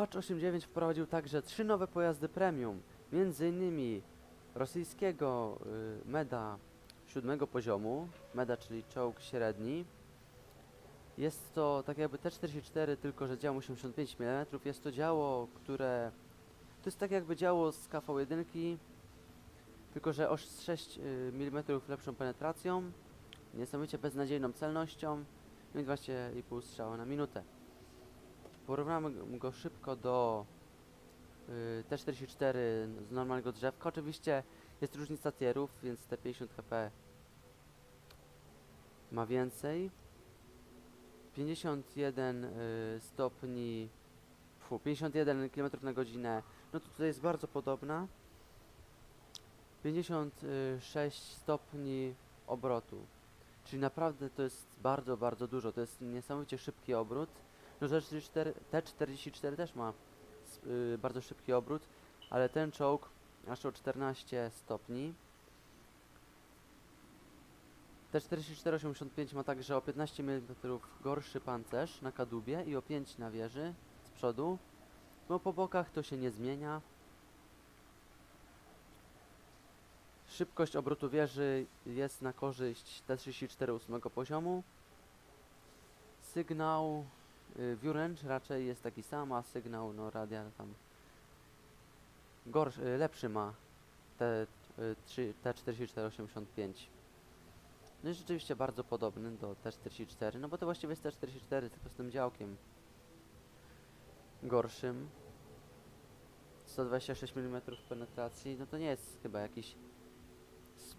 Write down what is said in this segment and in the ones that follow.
Patch 8.9 wprowadził także trzy nowe pojazdy premium, między innymi rosyjskiego y, MEDA siódmego poziomu, MEDA czyli czołg średni. Jest to tak jakby T-44, tylko że dział 85 mm. Jest to działo, które... To jest tak jakby działo z KV-1, tylko że o 6 y, mm lepszą penetracją, niesamowicie beznadziejną celnością, no i 12,5 strzała na minutę. Porównamy go szybko do y, T44 z normalnego drzewka. Oczywiście jest różnica tierów, więc te 50 HP ma więcej. 51 y, stopni, fu, 51 km na godzinę, no to tutaj jest bardzo podobna. 56 stopni obrotu, czyli naprawdę to jest bardzo, bardzo dużo, to jest niesamowicie szybki obrót. No T44, T44 też ma s- y, bardzo szybki obrót, ale ten czołg aż o 14 stopni. T4485 ma także o 15 mm gorszy pancerz na kadłubie i o 5 na wieży z przodu. No po bokach to się nie zmienia. Szybkość obrotu wieży jest na korzyść T34 8 poziomu. Sygnał y, Wręcz raczej jest taki sam, a sygnał no radia tam gorszy, y, lepszy ma te, y, trzy- T4485. No i rzeczywiście bardzo podobny do T44, no bo to właściwie jest T44 tylko z tym działkiem gorszym. 126 mm penetracji, no to nie jest chyba jakiś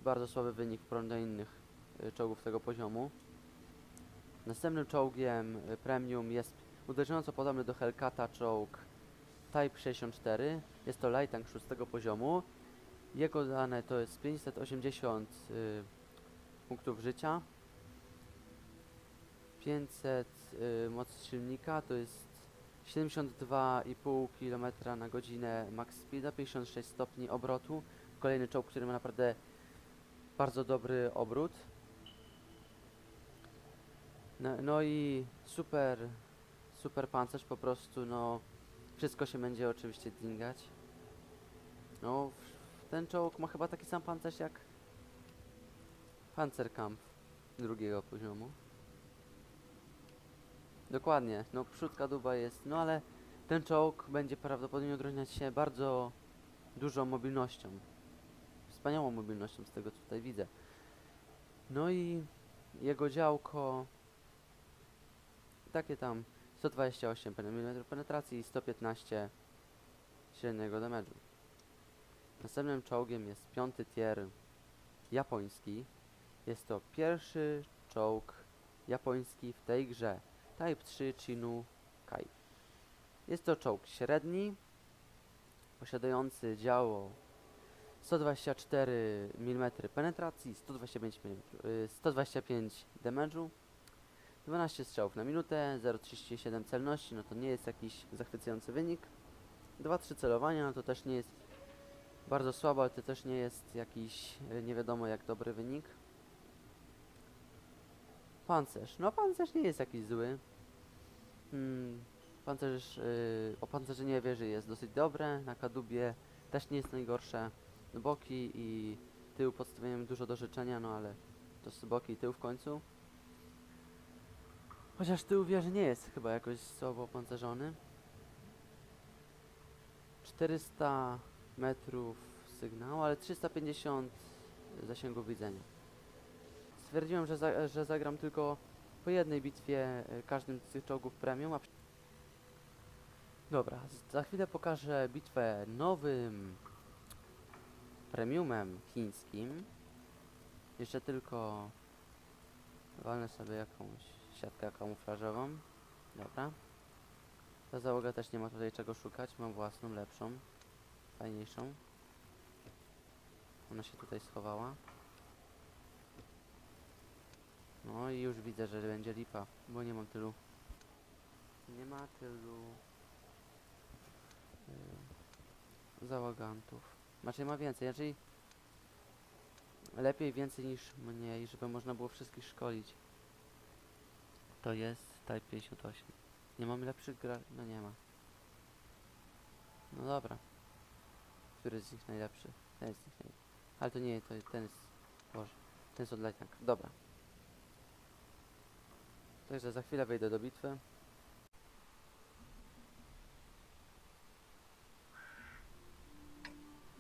bardzo słaby wynik w do innych y, czołgów tego poziomu. Następnym czołgiem y, premium jest uderzająco podobny do Hellcata czołg Type 64. Jest to light tank 6 poziomu. Jego dane to jest 580 y, punktów życia. 500 y, mocy silnika to jest 72,5 km na godzinę max speeda, 56 stopni obrotu. Kolejny czołg, który ma naprawdę bardzo dobry obrót. No, no i super, super pancerz po prostu, no wszystko się będzie oczywiście dingać. No, ten czołg ma chyba taki sam pancerz jak Panzerkampf drugiego poziomu. Dokładnie, no przód kadłuba jest, no ale ten czołg będzie prawdopodobnie odróżniać się bardzo dużą mobilnością. Wspaniałą mobilnością z tego co tutaj widzę. No i jego działko takie tam 128 mm penetracji i 115 średniego damage'u. Następnym czołgiem jest piąty tier japoński. Jest to pierwszy czołg japoński w tej grze. Type 3 Chinu Kai. Jest to czołg średni, posiadający działo 124 mm penetracji, 125, mm, y, 125 damage'u, 12 strzałów na minutę, 0,37 celności, no to nie jest jakiś zachwycający wynik. 2-3 celowania, no to też nie jest bardzo słabo, ale to też nie jest jakiś y, nie wiadomo jak dobry wynik. Pancerz. No pancerz nie jest jakiś zły. Hmm, pancerz, yy, opancerzenie wieży jest dosyć dobre, na kadłubie też nie jest najgorsze. Boki i tył podstawiają dużo do życzenia, no ale to boki i tył w końcu. Chociaż tył wieży nie jest chyba jakoś słabo opancerzony. 400 metrów sygnału, ale 350 zasięgu widzenia. Stwierdziłem, że, za, że zagram tylko po jednej bitwie e, każdym z tych czołgów premium. A... Dobra, za chwilę pokażę bitwę nowym premiumem chińskim. Jeszcze tylko walnę sobie jakąś siatkę kamuflażową. Dobra. Ta załoga też nie ma tutaj czego szukać, mam własną, lepszą, fajniejszą. Ona się tutaj schowała. No i już widzę, że będzie lipa, bo nie mam tylu. Nie ma tylu yy, załogantów. Znaczy ma więcej, znaczy lepiej więcej niż mniej, żeby można było wszystkich szkolić. To jest Type 58. Nie mamy lepszych gra... no nie ma. No dobra. Który z nich najlepszy? Ten z nich najlepszy. Ale to nie, to ten jest... Boże. Ten jest od Lightning. Dobra. Także za chwilę wejdę do bitwy.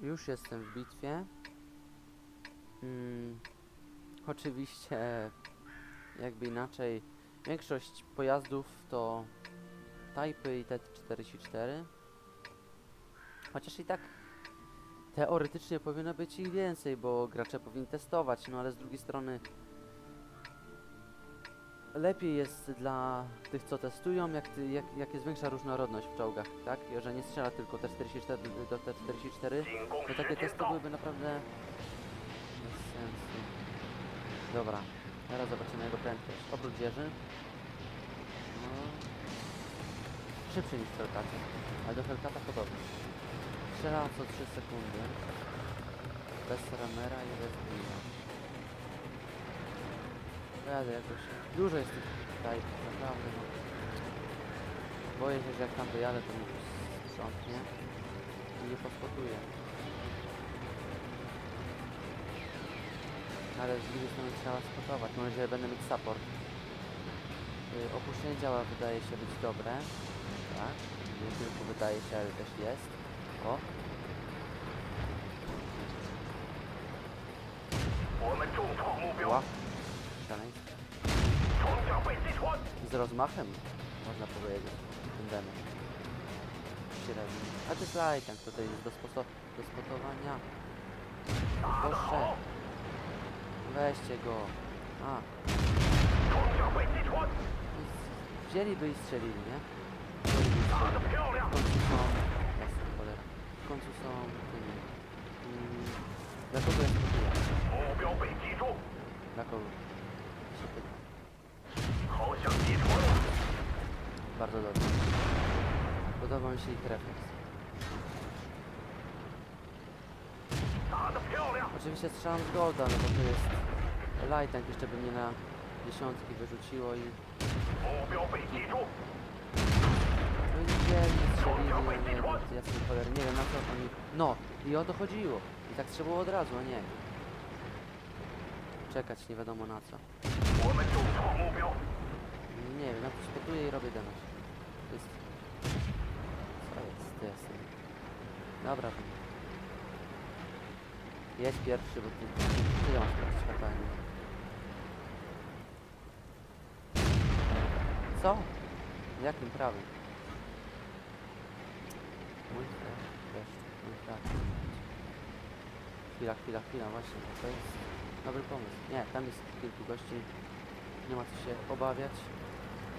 Już jestem w bitwie. Mm, oczywiście, jakby inaczej, większość pojazdów to Typy i T44. Chociaż i tak teoretycznie powinno być ich więcej, bo gracze powinni testować, no ale z drugiej strony lepiej jest dla tych, co testują, jak, ty, jak, jak jest większa różnorodność w czołgach, tak? Że nie strzela tylko T44 do T44, to takie testy byłyby naprawdę bez sensu. Dobra, teraz zobaczymy jego prędkość. Obrót wieży. No. Szybszy niż w Hellcatie, ale do Hellcata podobny. Strzela co 3 sekundy. Bez ramera i bez grilla. Pojadę jakoś. Dużo jest tych tutaj, naprawdę no. Boję się, że jak tam dojadę, to mi sprzątnie i nie pospotuje. ale z drugiej strony trzeba spotować. Mam nadzieję, że będę mieć support. Y, opuszczenie działa wydaje się być dobre. Tak. Nie tylko wydaje się, ale też jest. O. Ła. Z rozmachem, można powiedzieć, ten. Średni. A to jest light, tutaj jest do, do spotowania. Proszę. Weźcie go. A. Wzięliby i strzelili, nie? W końcu są... Jasne, cholera. W końcu są... tymi... Mm, dla kogo jest to Dla kogo? Bardzo dobrze. Podoba mi się ich refleks. Oczywiście strzelam z Golda, no bo to jest Lightank, jeszcze by mnie na dziesiątki wyrzuciło i... No i wzięli, ja sobie nie wiem na co oni... No, i o to chodziło. I tak trzeba było od razu, a nie. Czekać nie wiadomo na co. Nie wiem, ja przygotuję i robię damage. To jest... Co jest, to jest... Dobra, Jedź pierwszy, bo ty... Ty masz fatalnie. Co? Jakim prawem? Mój flash, flash, mój flash. Chwila, chwila, chwila, właśnie, to jest dobry pomysł. Nie, tam jest kilku gości, nie ma co się obawiać.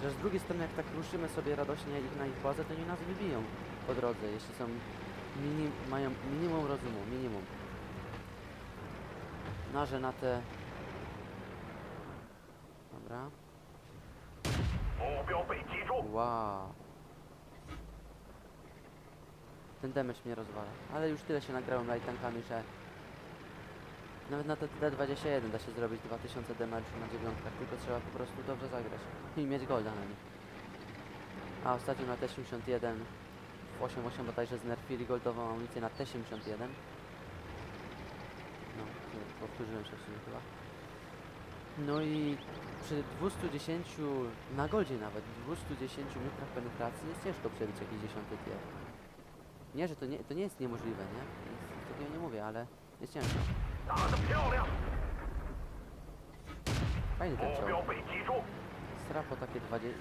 Że z drugiej strony, jak tak ruszymy sobie radośnie ich na ich bazę, to oni nas wybiją po drodze, jeśli są minim, mają minimum rozumu, minimum noże na te... Dobra. Wow. Ten damage mnie rozwala. Ale już tyle się nagrałem lighttankami, że... Nawet na te D21 da się zrobić 2000 damage'u na dziewiątkach, tylko trzeba po prostu dobrze zagrać. I mieć golda na nich. A ostatnio na T71 w 8.8 bodajże znerfili goldową amunicję na T71 powtórzyłem się w sumie chyba. No i przy 210, na godzie nawet, 210 metrach penetracji jest ciężko przebić jakiś dziesiąty tier. Nie, że to nie, to nie jest niemożliwe, nie? Nic takiego nie mówię, ale jest ciężko. Fajny ten czołg. Strapo takie 20...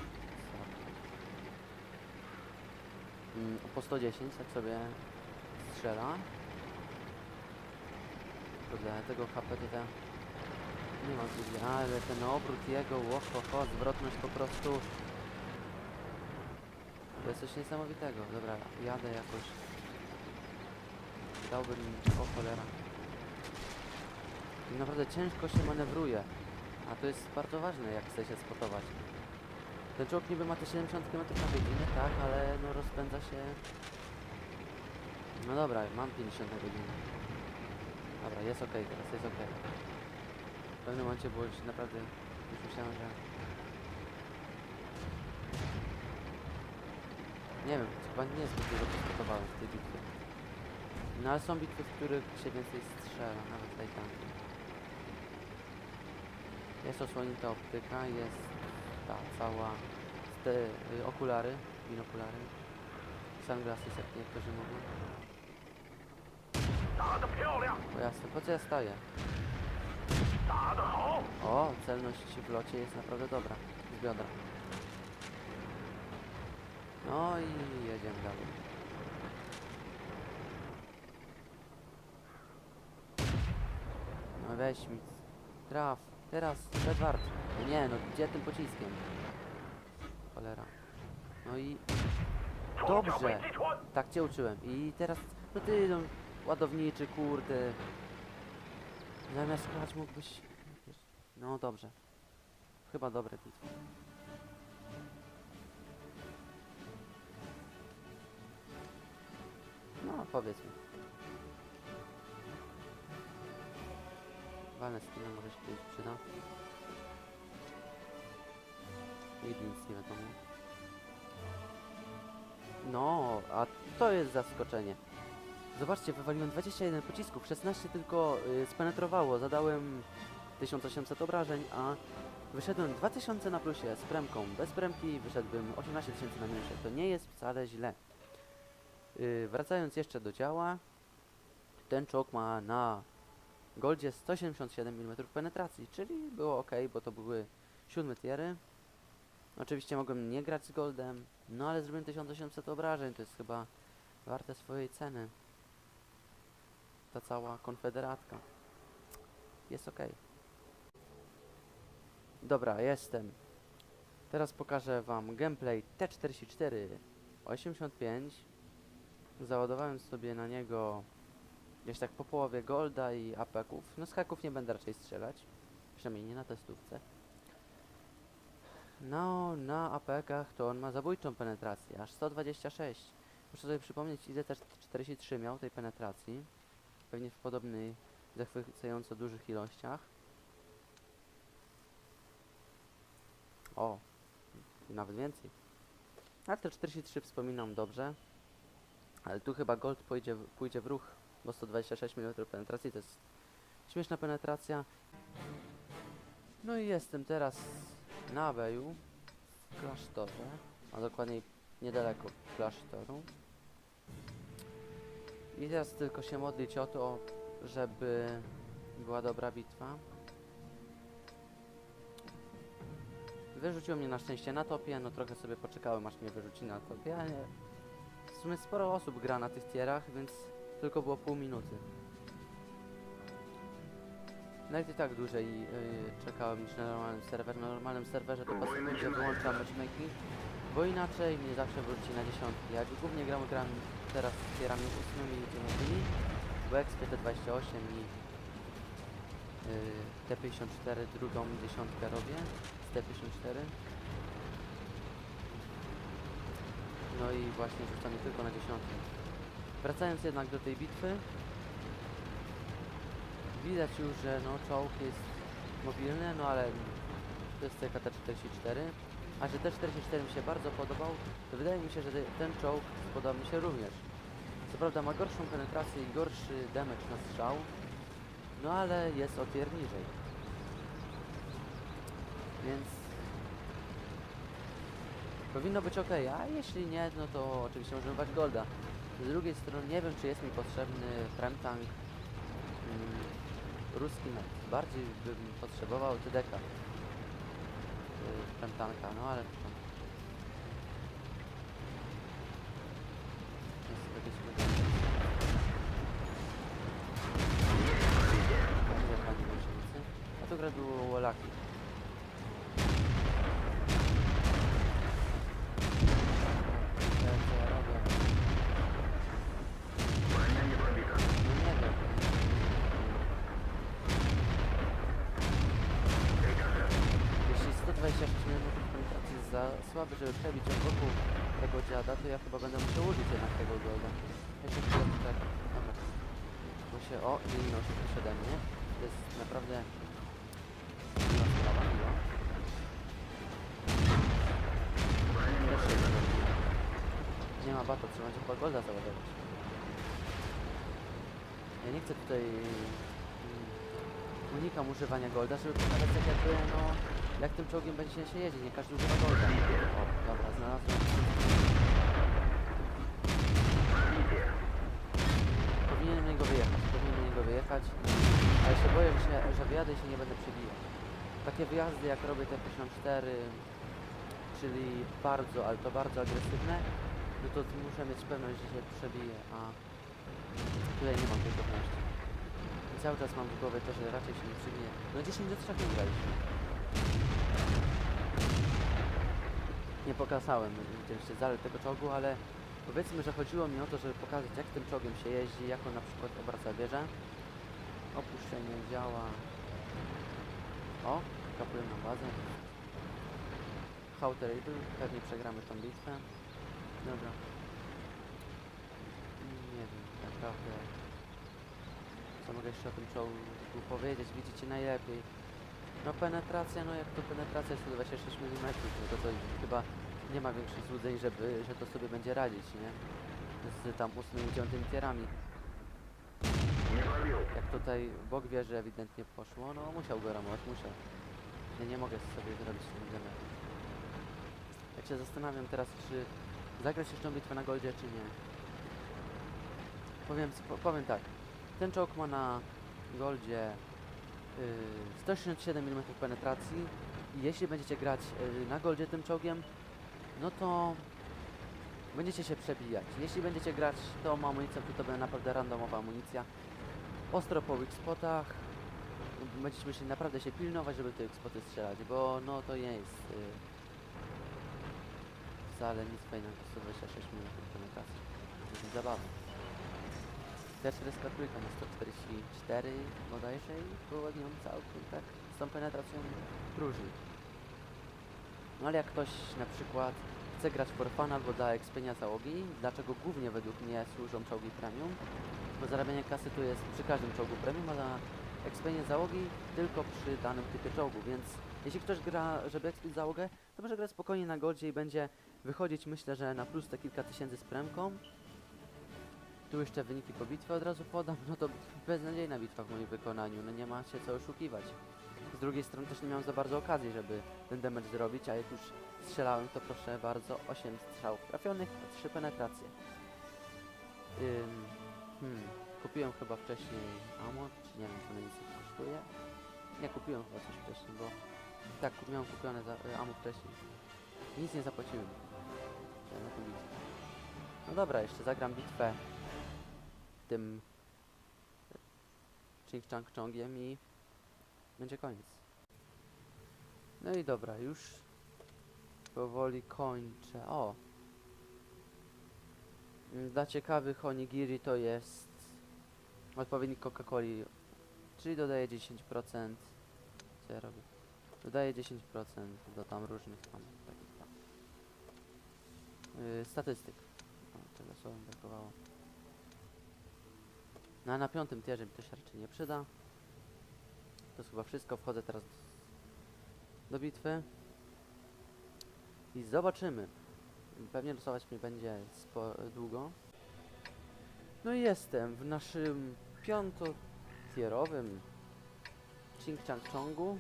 Mm, po 110, tak sobie strzela. Kurde, tego HP tutaj nie mam gdzie, ale ten obrót jego, ło, ho, ho, zwrotność po prostu to jest coś niesamowitego. Dobra, jadę jakoś. Dałbym, o cholera. I naprawdę ciężko się manewruje. A to jest bardzo ważne, jak chce się spotować. Ten czołg niby ma te 70 km na godzinę, tak, ale no rozpędza się... No dobra, mam 50 na godzinę. Dobra, jest ok, teraz jest ok. W pewnym momencie było już naprawdę... Już myślałem, że... Nie wiem, chyba chyba niezbyt dużo przygotowałem w tej bitwie. No ale są bitwy, w których się więcej strzela, nawet tutaj tam. Jest osłonita optyka, jest ta cała te y, okulary, binokulary, sunglassy, jak niektórzy mówią. 打得漂亮， O jasne, po co ja staję? 打得好， O, celność w locie jest naprawdę dobra. Z biodra. No i jedziemy dalej. No weź mi. Traf. Teraz, Edward. Nie no, gdzie tym pociskiem? Cholera. No i 冲向北 Dobrze. 击船， tak cię uczyłem. I teraz, no ty no, ładowniczy, kurde. Zamiast klać mógłbyś... No dobrze. Chyba dobre bitwy. No, powiedzmy. Walne skina może się kiedyś przyda. Nigdy nic nie wiadomo. No, a to jest zaskoczenie. Zobaczcie, wywaliłem 21 pocisków, 16 tylko y, spenetrowało. Zadałem 1800 obrażeń, a wyszedłem 2000 na plusie z premką. Bez premki wyszedłbym 18 tysięcy na minusie. To nie jest wcale źle. Y, wracając jeszcze do działa, ten czołg ma na goldzie 177 mm penetracji, czyli było ok, bo to były siódme tiery. Oczywiście mogłem nie grać z goldem, no ale zrobiłem 1800 obrażeń, to jest chyba warte swojej ceny. Ta cała konfederatka. Jest ok. Dobra, jestem. Teraz pokażę wam gameplay T44 85. Załadowałem sobie na niego gdzieś tak po połowie golda i apeków. No z haków nie będę raczej strzelać. Przynajmniej nie na testówce. No, na APK-ach to on ma zabójczą penetrację, aż 126. Muszę sobie przypomnieć, ile też 43 miał tej penetracji. Pewnie w podobnej, zachwycająco dużych ilościach. O, nawet więcej. Ale te 43 wspominam dobrze. Ale tu chyba gold pójdzie, pójdzie w ruch, bo 126 mm penetracji to jest śmieszna penetracja. No i jestem teraz na Abeju w klasztorze, a dokładniej niedaleko klasztoru. I teraz tylko się modlić o to, żeby była dobra bitwa. Wyrzuciło mnie na szczęście na topie, no trochę sobie poczekałem aż mnie wyrzuci na topie, ale w sumie sporo osób gra na tych tierach, więc tylko było pół minuty. Nawet i tak dłużej yy, czekałem niż na normalnym serwerze. Na normalnym serwerze to sekundzie wyłączam matchmaking, bo inaczej mnie zawsze wróci na dziesiątki. Jak głównie gram, gram teraz z tierami ósmymi dziewiątymi, bo XP T28 i yy, T54 drugą dziesiątkę robię z T54. No i właśnie rzucam tylko na dziesiątkę. Wracając jednak do tej bitwy, Widać już, że no czołg jest mobilny, no ale to jest CKT-44. A że T-44 mi się bardzo podobał, to wydaje mi się, że te- ten czołg spodoba mi się również. Co prawda ma gorszą penetrację i gorszy damage na strzał, no ale jest o tier niżej. Więc powinno być ok, a jeśli nie, no to oczywiście możemy brać golda. Z drugiej strony nie wiem, czy jest mi potrzebny Fremtank mm, ruski. Bardziej bym potrzebował TDK. Yy, Fremtanka, no ale to... Jest panie bolszewicy. A tu gra było. Ja co ja robię? No nie wiem. Jeśli 126 mm penetracji jest za słaby, żeby przebić od boku tego dziada, to ja chyba będę musiał użyć jednak tego golda. Się chwilę tak... Dobra. Bo się... O, minął się ode mnie. To jest naprawdę... miła sprawa, miła. Nie ma na bato, trzeba będzie chyba golda załadować. Ja nie chcę tutaj... mm, Unikam używania golda, żeby pokazać tak jakby, no... Jak tym czołgiem będzie się jeździć, nie każdy używa golda. O, dobra, znalazłem. Powinienem niego wyjechać, powinienem niego wyjechać. Ale się boję, że, że wyjadę i się nie będę przebijał. Takie wyjazdy jak robię te 54, czyli bardzo, ale to bardzo agresywne, no to muszę mieć pewność, że się przebiję, a tutaj nie mam tej pewności. Cały czas mam w głowie to, że raczej się nie przebije. No 10 do 3 nie graliśmy. Nie pokazałem oczywiście zalet tego czołgu, ale powiedzmy, że chodziło mi o to, żeby pokazać jak tym czołgiem się jeździ, jak on na przykład obraca wieżę. Opuszczenie działa. O, kapuję na bazę. How terrible, pewnie przegramy tą bitwę. Dobra. Nie wiem, naprawdę. Co mogę jeszcze o tym czołgu powiedzieć? Widzicie najlepiej. No penetracja, no jak to penetracja 126 mm, no to, to chyba nie ma większych złudzeń, żeby, że to sobie będzie radzić, nie? Z tam 8 9 tierami. Jak tutaj Bóg wie, że ewidentnie poszło, no musiał go ramować, musiał. Ja nie mogę sobie zrobić tym zamiaru. Jak się zastanawiam teraz, czy zagrać jeszcze bitwę na Goldzie, czy nie. Powiem, powiem tak. Ten czołg ma na Goldzie 167 mm penetracji jeśli będziecie grać yy, na goldzie tym czołgiem, no to będziecie się przebijać. Jeśli będziecie grać tą amunicją, to to będzie naprawdę randomowa amunicja ostro po weak spotach. Będziecie musieli naprawdę się pilnować, żeby te spoty strzelać, bo no to nie jest y, wcale nic fajnego 126 minut penetracji. To jest zabawne. T43 ma 144 bodajże i było nią całkiem tak z tą penetracją różni. No ale jak ktoś na przykład chce grać for fun albo dla ekspienia załogi, dlaczego głównie według mnie służą czołgi premium, bo zarabianie kasy tu jest przy każdym czołgu premium, a na ekspienie załogi tylko przy danym typie czołgu, więc jeśli ktoś gra, żeby ekspić załogę, to może grać spokojnie na goldzie i będzie wychodzić myślę, że na plus te kilka tysięcy z premką. Tu jeszcze wyniki po bitwie od razu podam, no to beznadziejna bitwa w moim wykonaniu, no nie ma się co oszukiwać. Z drugiej strony też nie miałem za bardzo okazji, żeby ten damage zrobić, a jak już strzelałem, to proszę bardzo, 8 strzałów trafionych, a 3 penetracje. Ym, hmm, kupiłem chyba wcześniej ammo, czy nie wiem, co na nic kosztuje. Nie, kupiłem chyba coś wcześniej, bo tak, miałem kupione za, y, ammo wcześniej. Nic nie zapłaciłem. No dobra, jeszcze zagram bitwę tym Ching Chang Chongiem i będzie koniec. No i dobra, już powoli kończę. O! Mm, Dla ciekawych onigiri to jest odpowiednik Coca-Coli, czyli dodaję 10%. Co ja robię? Dodaję 10% do tam różnych tam takich tam yy, statystyk. O, tego słowa brakowało. No a na piątym tierze mi to się raczej nie przyda. To jest chyba wszystko. Wchodzę teraz do bitwy. I zobaczymy. Pewnie losować mi będzie długo. No i jestem w naszym piątotierowym Ching Chang Chongu.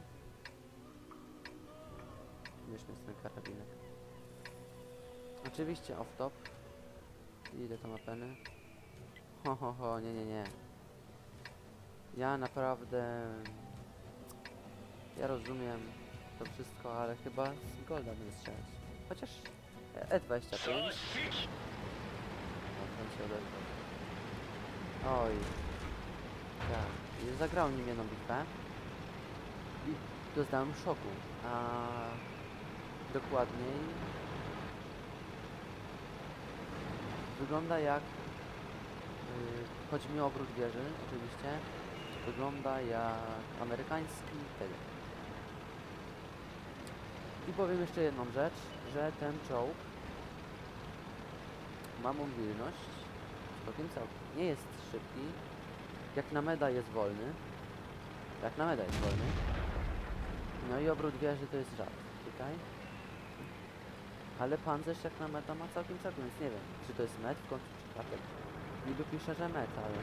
Śmieszny jest ten karabinek. Oczywiście off top. Ile to ma peny? Ho, ho, ho, nie, nie, nie. Ja naprawdę... Ja rozumiem to wszystko, ale chyba z Golda będę strzelać. Chociaż E- E25. O, ten się odezwał. Oj. Tak. I Zagrałem nim jedną bitwę. I doznałem szoku. A dokładniej wygląda jak chodzi mi o obrót wieży, oczywiście. Wygląda jak amerykański tył. I powiem jeszcze jedną rzecz, że ten czołg ma mobilność całkiem całkiem. Nie jest szybki. Jak na meda jest wolny. Jak na meda jest wolny. No i obrót wieży to jest żart. Tutaj. Ale pancerz jak na meta ma całkiem całkiem, więc nie wiem, czy to jest met w końcu, czy kratek. Niby pisze, że met, ale...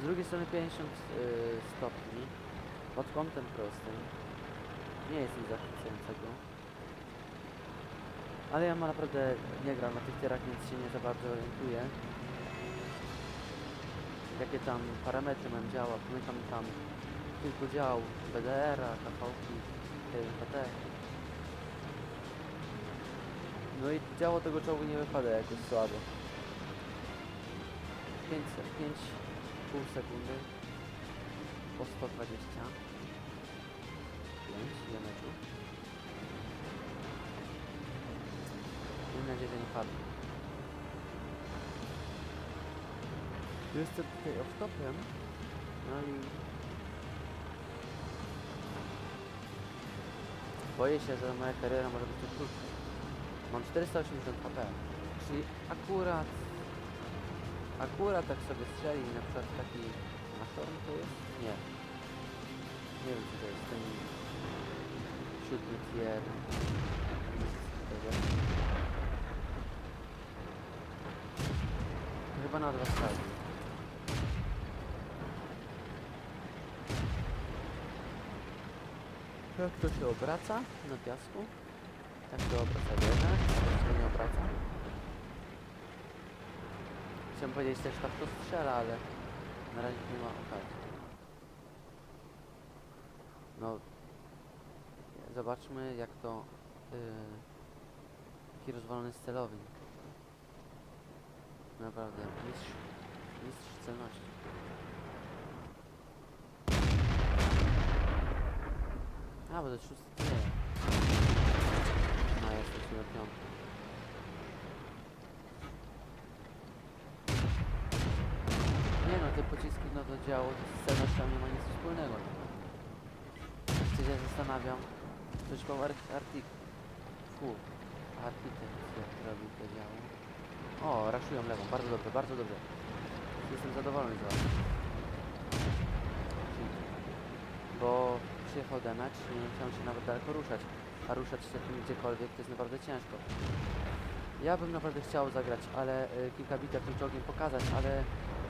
Z drugiej strony 50 y, stopni, pod kątem prostym. Nie jest nic zachwycającego. Ale ja ma naprawdę nie gram na tych tierach, więc się nie za bardzo orientuję. Jakie tam parametry mam działa, pamiętam tam kilku dział BDR-a, KV-ki. No i działo tego czołgu nie wypada jakoś słabo. 5, 5 pół sekundy po 120. 5 metrów. Mam nadzieję, że nie padł. Jestem tutaj off-topem, no i boję się, że moja kariera może być tu krótka. Mam 480 HP, czyli akurat, akurat tak sobie strzeli na przykład taki Nashorn to jest? Nie. Nie wiem, czy to jest ten siódmy tier. Chyba na dwa stali. Jak to się obraca na piasku? Tak się obraca tak się nie obraca. Chciałem powiedzieć też tak to strzela, ale na razie nie ma okazji. No, zobaczmy jak to yy, taki rozwalony celownik. Naprawdę, mistrz, mistrz celności. A, bo to jest szósty tier. Nie no, te pociski, no to działo z celnością nie ma nic wspólnego. Jak się zastanawiam, coś po ar artik... Fu, architekt jak robił to działo. O, raszują lewą, bardzo dobrze, bardzo dobrze. Jestem zadowolony z was. Bo przyjechał damage i nie chciałem się nawet daleko ruszać. A ruszać się tym gdziekolwiek to jest naprawdę ciężko. Ja bym naprawdę chciał zagrać, ale y, kilka bitew tym czołgiem pokazać, ale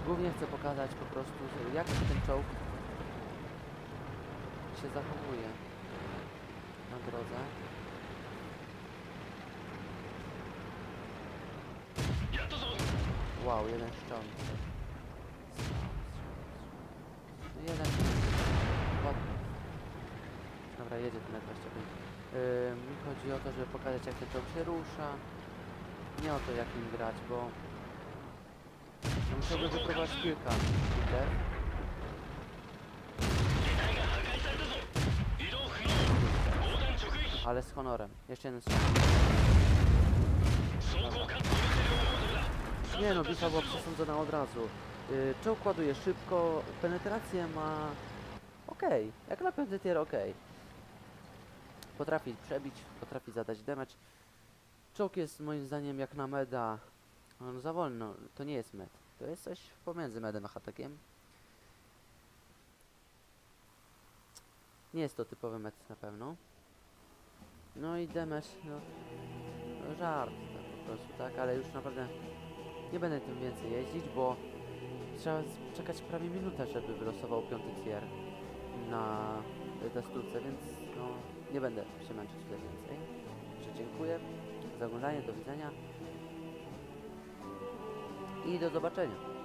głównie chcę pokazać po prostu jak ten czołg się zachowuje na drodze. Wow, jeden szczał. No jeden. Ładny. Dobra, jedzie ten na 25. Yy, mi chodzi o to, żeby pokazać jak ten czołg się rusza. Nie o to jak nim grać, bo musiałbym wypróbować kilka bitew. Ale z honorem. Jeszcze jeden strzał. Nie no, bitwa była przesądzona od razu. Yy, czołg ładuje szybko, penetrację ma... Okej, jak na piąty tier okej. Potrafi przebić, potrafi zadać damage. Czołg jest moim zdaniem jak na meda... No za wolno, to nie jest med. To jest coś pomiędzy medem a hatakiem. Nie jest to typowy med na pewno. No i damage, no... no żart tak po prostu, tak? Ale już naprawdę nie będę tym więcej jeździć, bo trzeba czekać prawie minutę, żeby wylosował piąty tier na testówce, więc no nie będę się męczyć tutaj więcej. Dziękuję za oglądanie, do widzenia i do zobaczenia.